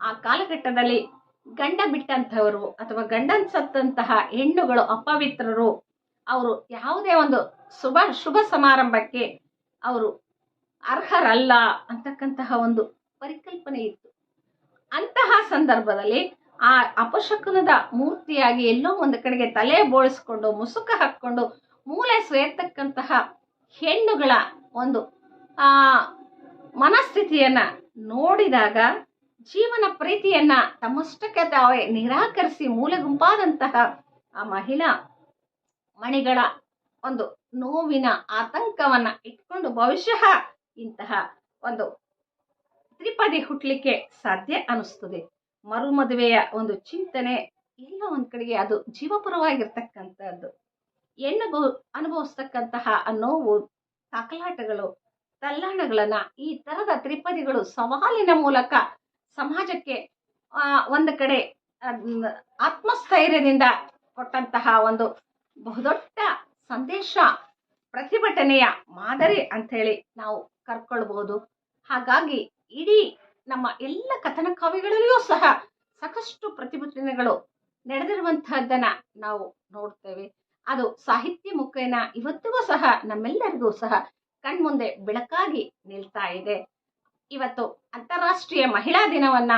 ಆ ಕಾಲಘಟ್ಟದಲ್ಲಿ ಗಂಡ ಬಿಟ್ಟಂಥವರು ಅಥವಾ ಗಂಡನ್ ಸತ್ತಂತಹ ಹೆಣ್ಣುಗಳು ಅಪವಿತ್ರರು ಅವರು ಯಾವುದೇ ಒಂದು ಶುಭ ಶುಭ ಸಮಾರಂಭಕ್ಕೆ ಅವರು ಅರ್ಹರಲ್ಲ ಅಂತಕ್ಕಂತಹ ಒಂದು ಪರಿಕಲ್ಪನೆ ಇತ್ತು. ಅಂತಹ ಸಂದರ್ಭದಲ್ಲಿ ಆ ಅಪಶಕುನದ ಮೂರ್ತಿಯಾಗಿ ಎಲ್ಲೋ ಒಂದು ಕಡೆಗೆ ತಲೆ ಬೋಳಿಸ್ಕೊಂಡು, ಮುಸುಕ ಹಾಕ್ಕೊಂಡು ಮೂಲೆ ಸೇರ್ತಕ್ಕಂತಹ ಹೆಣ್ಣುಗಳ ಒಂದು, ಆ, ಮನಸ್ಥಿತಿಯನ್ನ ನೋಡಿದಾಗ ಜೀವನ ಪ್ರೀತಿಯನ್ನ ತಮ್ಮಷ್ಟಕ್ಕೆ ತಾವೇ ನಿರಾಕರಿಸಿ ಮೂಲೆ ಗುಂಪಾದಂತಹ ಆ ಮಹಿಳಾ ಮಣಿಗಳ ಒಂದು ನೋವಿನ ಆತಂಕವನ್ನ ಇಟ್ಕೊಂಡು ಬಹುಶಃ ಇಂತಹ ಒಂದು ತ್ರಿಪದಿ ಹುಟ್ಟಲಿಕ್ಕೆ ಸಾಧ್ಯ ಅನಿಸ್ತದೆ ಮರುಮದುವೆಯ ಒಂದು ಚಿಂತನೆ ಎಲ್ಲ ಒಂದ್ ಕಡೆಗೆ ಅದು ಜೀವಪರವಾಗಿರ್ತಕ್ಕಂಥದ್ದು. ಹೆಣ್ಣು ಅನುಭವಿಸ್ತಕ್ಕಂತಹ ನೋವು, ತಾಕಲಾಟಗಳು, ತಲ್ಲಾಣಗಳನ್ನ ಈ ತರದ ತ್ರಿಪದಿಗಳು ಸವಾಲಿನ ಮೂಲಕ ಸಮಾಜಕ್ಕೆ ಒಂದು ಕಡೆ ಆತ್ಮಸ್ಥೈರ್ಯದಿಂದ ಕೊಟ್ಟಂತಹ ಒಂದು ಬಹುದೊಡ್ಡ ಸಂದೇಶ, ಪ್ರತಿಭಟನೆಯ ಮಾದರಿ ಅಂತ ಹೇಳಿ ನಾವು ಕರ್ಕೊಳ್ಬಹುದು ಹಾಗಾಗಿ ಇಡೀ ನಮ್ಮ ಎಲ್ಲ ಕಥನ ಕಾವ್ಯಗಳಲ್ಲಿಯೂ ಸಹ ಸಾಕಷ್ಟು ಪ್ರತಿಭಟನೆಗಳು ನಡೆದಿರುವಂತಹದ್ದನ್ನ ನಾವು ನೋಡ್ತೇವೆ. ಅದು ಸಾಹಿತ್ಯ ಮುಖೇನ ಇವತ್ತಿಗೂ ಸಹ ನಮ್ಮೆಲ್ಲರಿಗೂ ಸಹ ಕಣ್ಮುಂದೆ ಬೆಳಕಾಗಿ ನಿಲ್ತಾ ಇದೆ. ಇವತ್ತು ಅಂತಾರಾಷ್ಟ್ರೀಯ ಮಹಿಳಾ ದಿನವನ್ನ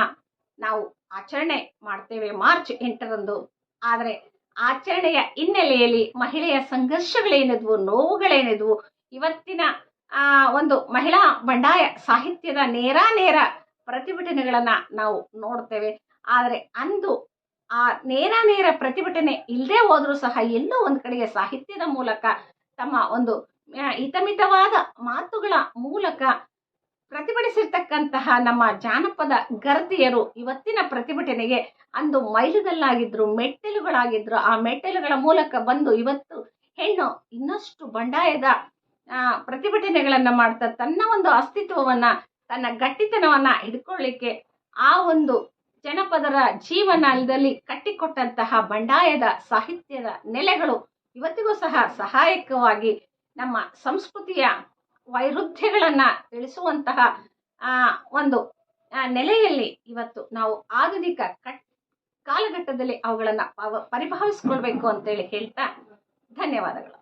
ನಾವು ಆಚರಣೆ ಮಾಡ್ತೇವೆ ಮಾರ್ಚ್ ಎಂಟರಂದು. ಆದರೆ ಆಚರಣೆಯ ಹಿನ್ನೆಲೆಯಲ್ಲಿ ಮಹಿಳೆಯ ಸಂಘರ್ಷಗಳೇನಿದ್ವು, ನೋವುಗಳೇನಿದ್ವು, ಇವತ್ತಿನ, ಆ, ಒಂದು ಮಹಿಳಾ ಬಂಡಾಯ ಸಾಹಿತ್ಯದ ನೇರ ನೇರ ಪ್ರತಿಭಟನೆಗಳನ್ನ ನಾವು ನೋಡ್ತೇವೆ. ಆದರೆ ಅಂದು ಆ ನೇರ ನೇರ ಪ್ರತಿಭಟನೆ ಇಲ್ಲದೆ ಹೋದ್ರೂ ಸಹ ಎಲ್ಲೋ ಒಂದು ಕಡೆಗೆ ಸಾಹಿತ್ಯದ ಮೂಲಕ ತಮ್ಮ ಒಂದು ಹಿತಮಿತವಾದ ಮಾತುಗಳ ಮೂಲಕ ಪ್ರತಿಭಟಿಸಿರ್ತಕ್ಕಂತಹ ನಮ್ಮ ಜಾನಪದ ಗರ್ದಿಯರು ಇವತ್ತಿನ ಪ್ರತಿಭಟನೆಗೆ ಅಂದು ಮೈಲುಗಲ್ಲಾಗಿದ್ರು, ಮೆಟ್ಟಿಲುಗಳಾಗಿದ್ರು. ಆ ಮೆಟ್ಟಿಲುಗಳ ಮೂಲಕ ಬಂದು ಇವತ್ತು ಹೆಣ್ಣು ಇನ್ನಷ್ಟು ಬಂಡಾಯದ ಪ್ರತಿಭಟನೆಗಳನ್ನು ಮಾಡ್ತಾ ತನ್ನ ಒಂದು ಅಸ್ತಿತ್ವವನ್ನ, ತನ್ನ ಗಟ್ಟಿತನವನ್ನ ಹಿಡ್ಕೊಳ್ಳಿಕ್ಕೆ ಆ ಒಂದು ಜನಪದರ ಜೀವನದಲ್ಲಿ ಕಟ್ಟಿಕೊಟ್ಟಂತಹ ಬಂಡಾಯದ ಸಾಹಿತ್ಯದ ನೆಲೆಗಳು ಇವತ್ತಿಗೂ ಸಹ ಸಹಾಯಕವಾಗಿ ನಮ್ಮ ಸಂಸ್ಕೃತಿಯ ವೈರುಧ್ಯಗಳನ್ನ ತಿಳಿಸುವಂತಹ ಒಂದು ನೆಲೆಯಲ್ಲಿ ಇವತ್ತು ನಾವು ಆಧುನಿಕ ಕಟ್ ಕಾಲಘಟ್ಟದಲ್ಲಿ ಅವುಗಳನ್ನ ಪರಿಭಾವಿಸ್ಕೊಳ್ಬೇಕು ಅಂತೇಳಿ ಹೇಳ್ತಾ ಧನ್ಯವಾದಗಳು.